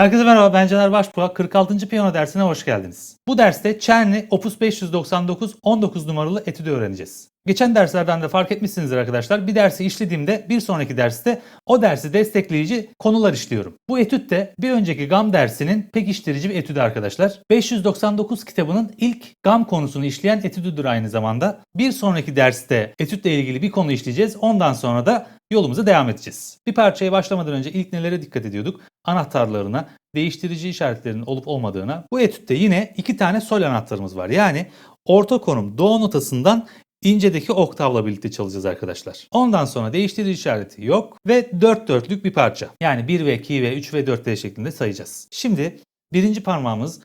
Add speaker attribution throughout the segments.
Speaker 1: Herkese merhaba ben Caner Başbuğ. 46. piyano dersine hoş geldiniz. Bu derste Czerny Opus 599 19 numaralı etüdü öğreneceğiz. Geçen derslerden de fark etmişsinizdir arkadaşlar. Bir dersi işlediğimde bir sonraki derste o dersi destekleyici konular işliyorum. Bu etüt de bir önceki GAM dersinin pekiştirici bir etüdü arkadaşlar. 599 kitabının ilk GAM konusunu işleyen etüdüdür aynı zamanda. Bir sonraki derste etütle ilgili bir konu işleyeceğiz. Ondan sonra da yolumuza devam edeceğiz. Bir parçaya başlamadan önce ilk nelere dikkat ediyorduk? Anahtarlarına, değiştirici işaretlerinin olup olmadığına. Bu etütte yine iki tane sol anahtarımız var. Yani orta konum do notasından incedeki oktavla birlikte çalacağız arkadaşlar. Ondan sonra değiştirici işareti yok ve dört dörtlük bir parça. Yani 1 ve 2 ve 3 ve 4 V şeklinde sayacağız. Şimdi birinci parmağımız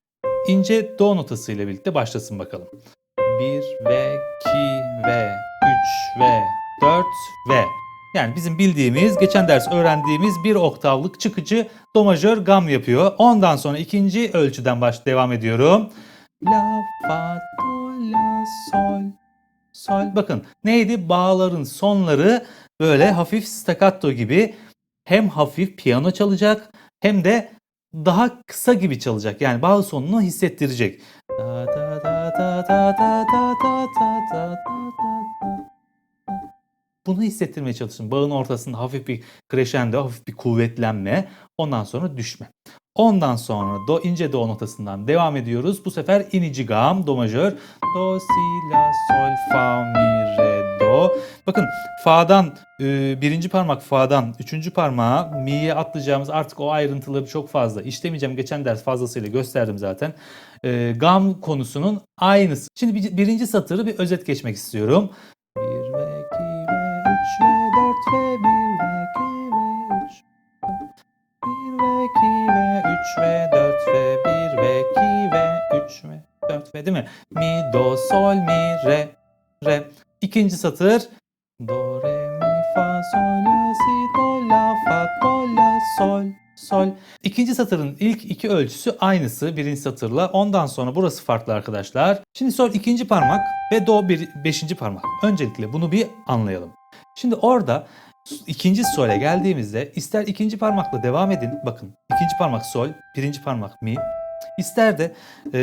Speaker 1: ince do notası ile birlikte başlasın bakalım. 1 ve 2 ve 3 ve 4 ve yani bizim bildiğimiz, geçen ders öğrendiğimiz bir oktavlık çıkıcı do majör gam yapıyor. Ondan sonra ikinci ölçüden baş devam ediyorum. La, fa, do, la, sol, sol. Bakın neydi? Bağların sonları böyle hafif staccato gibi hem hafif piyano çalacak hem de daha kısa gibi çalacak. Yani bağ sonunu hissettirecek. Da, da, da, da, da, da, da, da, da, da, da. Bunu hissettirmeye çalışın. Bağın ortasında hafif bir crescendo, hafif bir kuvvetlenme, ondan sonra düşme. Ondan sonra do ince do notasından devam ediyoruz. Bu sefer inici gam, do majör, do, si, la, sol, fa, mi, re, do. Bakın fa'dan e, birinci parmak fa'dan üçüncü parmağa mi'ye atlayacağımız artık o ayrıntıları çok fazla işlemeyeceğim. Geçen ders fazlasıyla gösterdim zaten. E, gam konusunun aynısı. Şimdi bir- birinci satırı bir özet geçmek istiyorum. 1 ve 2 ve 3 ve 4 ve 1 ve 2 ve 3 1 ve 2 ve 3 ve 4 ve 1 ve 2 ve 3 ve 4 ve değil mi? Mi, do, sol, mi, re, re. İkinci satır. Do, re, mi, fa, sol, la, si, do, la, fa, do, la, sol, sol. İkinci satırın ilk iki ölçüsü aynısı birinci satırla. Ondan sonra burası farklı arkadaşlar. Şimdi sol ikinci parmak ve do bir, beşinci parmak. Öncelikle bunu bir anlayalım. Şimdi orada ikinci sole geldiğimizde ister ikinci parmakla devam edin. Bakın ikinci parmak sol, birinci parmak mi. İster de e,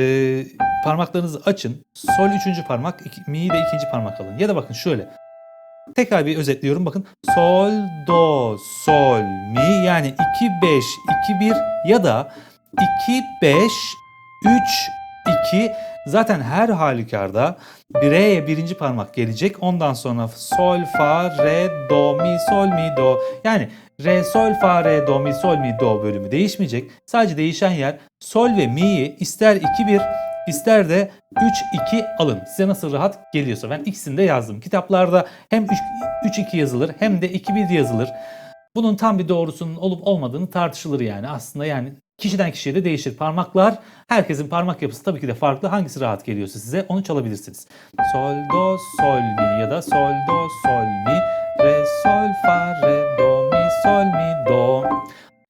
Speaker 1: parmaklarınızı açın. Sol üçüncü parmak, iki, mi'yi de ikinci parmak alın. Ya da bakın şöyle. Tekrar bir özetliyorum bakın. Sol, do, sol, mi yani 2, 5, 2, 1 ya da 2, 5, 3, 2 zaten her halükarda Re'ye birinci parmak gelecek. Ondan sonra sol, fa, re, do, mi, sol, mi, do. Yani re, sol, fa, re, do, mi, sol, mi, do bölümü değişmeyecek. Sadece değişen yer sol ve mi'yi ister 2-1 ister de 3-2 alın. Size nasıl rahat geliyorsa. Ben ikisini de yazdım. Kitaplarda hem 3-2 yazılır hem de 2-1 yazılır. Bunun tam bir doğrusunun olup olmadığını tartışılır yani. Aslında yani kişiden kişiye de değişir. Parmaklar, herkesin parmak yapısı tabii ki de farklı. Hangisi rahat geliyorsa size onu çalabilirsiniz. Sol, do, sol, mi ya da sol, do, sol, mi, re, sol, fa, re, do, mi, sol, mi, do.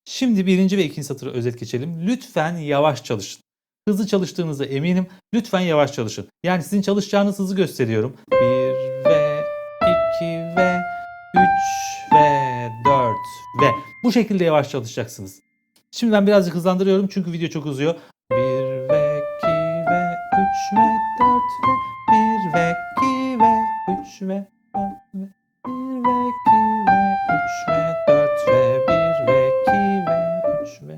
Speaker 1: Şimdi birinci ve ikinci satırı özet geçelim. Lütfen yavaş çalışın. Hızlı çalıştığınıza eminim. Lütfen yavaş çalışın. Yani sizin çalışacağınız hızı gösteriyorum. 1 ve 2 ve 3 ve 4 ve bu şekilde yavaş çalışacaksınız. Şimdi ben birazcık hızlandırıyorum çünkü video çok uzuyor. 1 ve 2 ve 3 ve 4 ve 1 ve 2 ve 3 ve 4 ve 1 ve 2 ve 3 ve 4 ve 1 ve 2 ve 3 ve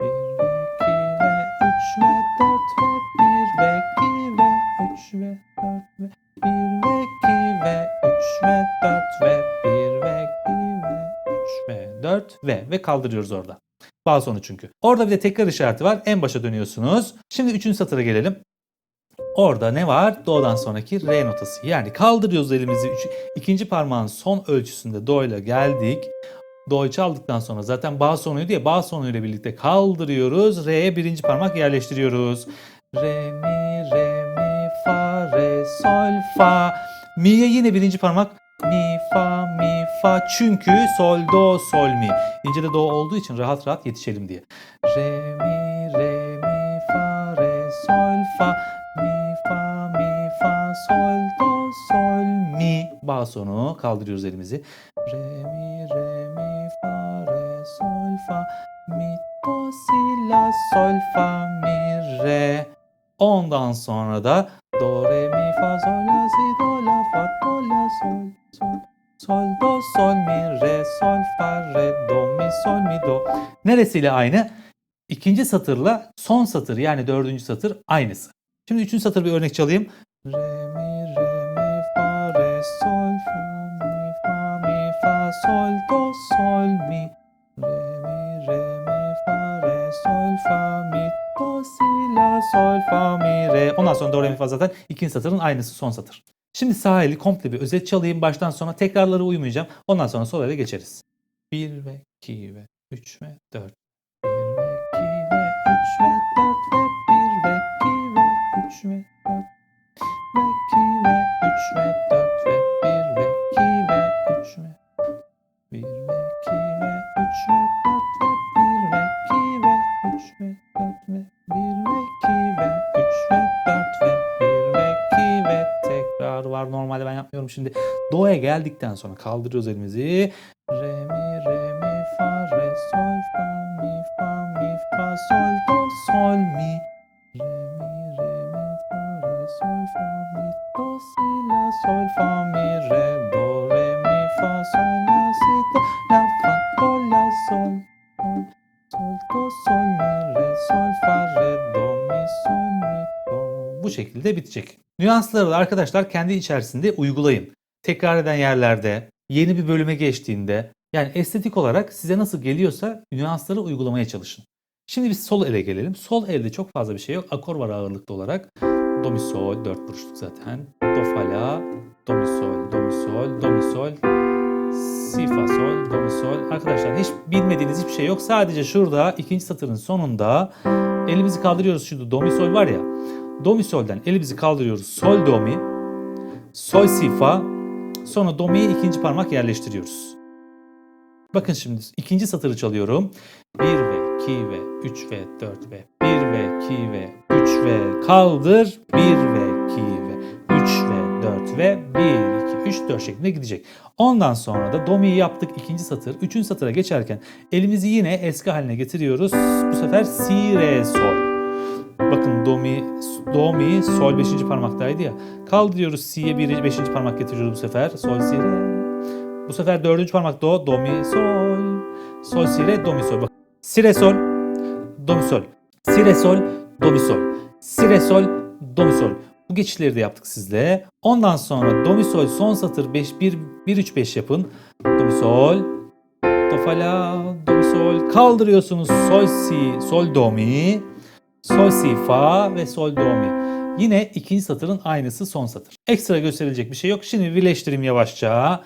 Speaker 1: 1 ve 2 ve 3 ve 4 ve 1 ve 2 ve 3 ve 4 ve 1 ve 2 ve 3 ve 4 ve 1 ve 2 ve 3 ve 4 ve ve kaldırıyoruz orada. Bağ sonu çünkü. Orada bir de tekrar işareti var. En başa dönüyorsunuz. Şimdi üçüncü satıra gelelim. Orada ne var? Do'dan sonraki re notası. Yani kaldırıyoruz elimizi. Üç, ikinci parmağın son ölçüsünde do ile geldik. Do'yu çaldıktan sonra zaten bağ sonuydu ya bağ sonuyla birlikte kaldırıyoruz. Re'ye birinci parmak yerleştiriyoruz. Re mi re mi fa re sol fa. Mi'ye yine birinci parmak mi fa mi fa çünkü sol do sol mi. İnce de do olduğu için rahat rahat yetişelim diye. Re mi re mi fa re sol fa mi fa mi fa sol do sol mi. Bağ sonu kaldırıyoruz elimizi. Re mi re mi fa re sol fa mi do, si, la, sol, fa, mi, re. Ondan sonra da do, re, mi, fa, sol, la, Neresiyle aynı? İkinci satırla son satır yani dördüncü satır aynısı. Şimdi üçüncü satır bir örnek çalayım. Re, mi, re, mi, fa, re, sol, fa, mi, fa, mi, fa, sol, do, sol, mi. Re, mi, re, mi, fa, re, sol, fa, mi, do, si, la, sol, fa, mi, re. Ondan sonra do, re, mi, fa zaten ikinci satırın aynısı son satır. Şimdi sağ eli komple bir özet çalayım. Baştan sona tekrarları uymayacağım. Ondan sonra sol ele geçeriz. 1 ve 2 ve 3 ve 4. 1 ve 2 ve 3 ve 4 ve 1 ve 2 ve 3 ve 4 ve 2 ve 3 ve 4 ve 1 ve 2 ve 3 ve 1 ve 2 ve 3 ve 4 ve 1 ve 2 ve 3 ve 4 ve 1 ve 2 ve 3 ve 4 ve 1 ve 2 ve tekrar var. Normalde ben yapmıyorum şimdi. Do'ya geldikten sonra kaldırıyoruz elimizi. Re mi re sol fa mi fa mi fa sol do sol mi. Re mi re mi fa re sol fa mi do si la sol fa mi re do re mi fa sol la si do la fa do la sol sol sol do sol mi re sol fa re do mi sol mi do. Bu şekilde bitecek. Nüansları da arkadaşlar kendi içerisinde uygulayın. Tekrar eden yerlerde, yeni bir bölüme geçtiğinde yani estetik olarak size nasıl geliyorsa nüansları uygulamaya çalışın. Şimdi biz sol ele gelelim. Sol elde çok fazla bir şey yok. Akor var ağırlıklı olarak. Do mi sol, dört buruşluk zaten. Do fa la, do mi sol, do mi sol, do mi sol, si fa sol, do mi sol. Arkadaşlar hiç bilmediğiniz hiçbir şey yok. Sadece şurada ikinci satırın sonunda elimizi kaldırıyoruz. Şurada do mi sol var ya. Do mi solden elimizi kaldırıyoruz. Sol do mi, sol si fa, sonra do mi'ye ikinci parmak yerleştiriyoruz. Bakın şimdi ikinci satırı çalıyorum. 1 ve 2 ve 3 ve 4 ve 1 ve 2 ve 3 ve kaldır. 1 ve 2 ve 3 ve 4 ve 1, 2, 3, 4 şeklinde gidecek. Ondan sonra da do mi'yi yaptık ikinci satır. Üçüncü satıra geçerken elimizi yine eski haline getiriyoruz. Bu sefer si, re, sol. Bakın do mi, do mi, sol 5. parmaktaydı ya. Kaldırıyoruz si'ye 5. parmak getiriyoruz bu sefer. Sol, si, re. Bu sefer dördüncü parmak do, do mi, sol. Sol, si, re, do mi, sol. Bak. Si, re, sol, do mi, sol. Si, re, sol, do mi, sol. Si, re, sol, do mi, sol. Bu geçişleri de yaptık sizle. Ondan sonra do mi, sol, son satır 5, 1, 1, 3, 5 yapın. Do mi, sol. Do, fa, la, do mi, sol. Kaldırıyorsunuz. Sol, si, sol, do mi. Sol, si, fa ve sol, do, mi. Yine ikinci satırın aynısı son satır. Ekstra gösterilecek bir şey yok. Şimdi birleştireyim yavaşça.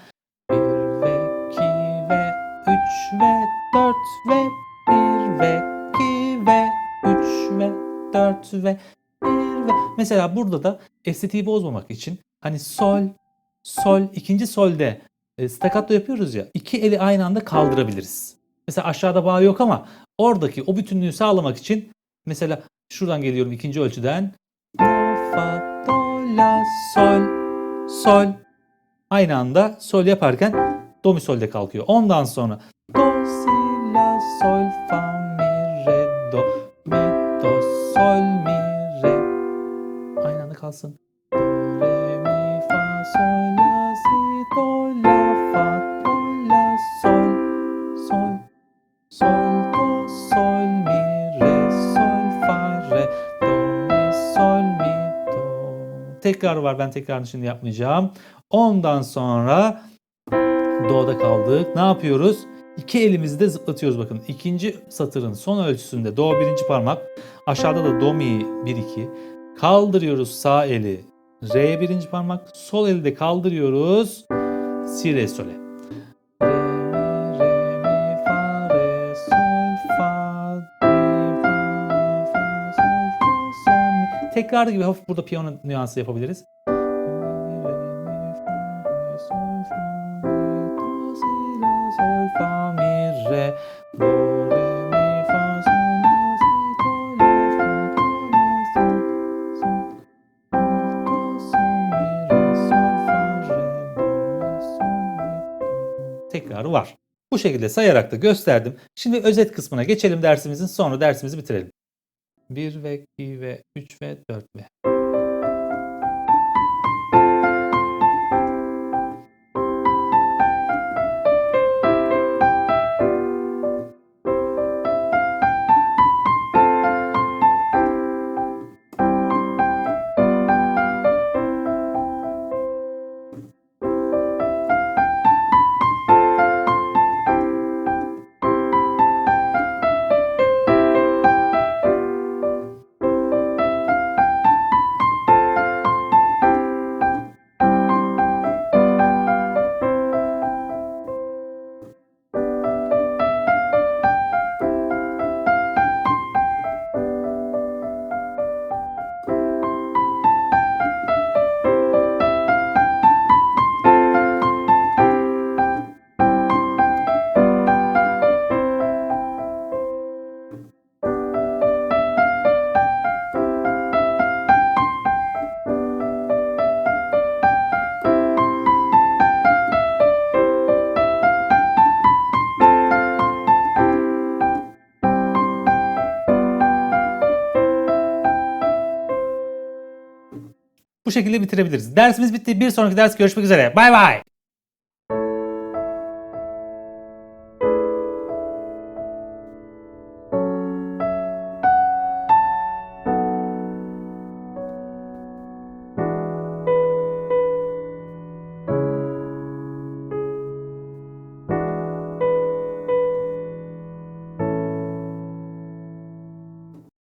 Speaker 1: 4 ve 1 ve 2 ve 3 ve 4 ve 1 ve mesela burada da estetiği bozmamak için hani sol sol ikinci solde e, staccato yapıyoruz ya iki eli aynı anda kaldırabiliriz. Mesela aşağıda bağ yok ama oradaki o bütünlüğü sağlamak için mesela şuradan geliyorum ikinci ölçüden do fa do la sol sol aynı anda sol yaparken do mi solde kalkıyor. Ondan sonra Tekrar var ben tekrarını şimdi yapmayacağım. Ondan sonra Do'da kaldık. Ne yapıyoruz? İki elimizi de zıplatıyoruz bakın. İkinci satırın son ölçüsünde Do birinci parmak. Aşağıda da Do mi 1 2. Kaldırıyoruz sağ eli. Re birinci parmak. Sol eli de kaldırıyoruz. Si re sole. Fa re do mi sol mi do. Tekrarı var. Bu şekilde sayarak da gösterdim. Şimdi özet kısmına geçelim dersimizin sonra dersimizi bitirelim. 1 ve 2 ve 3 ve 4 ve. Şekilde bitirebiliriz. Dersimiz bitti. Bir sonraki ders görüşmek üzere. Bay bay.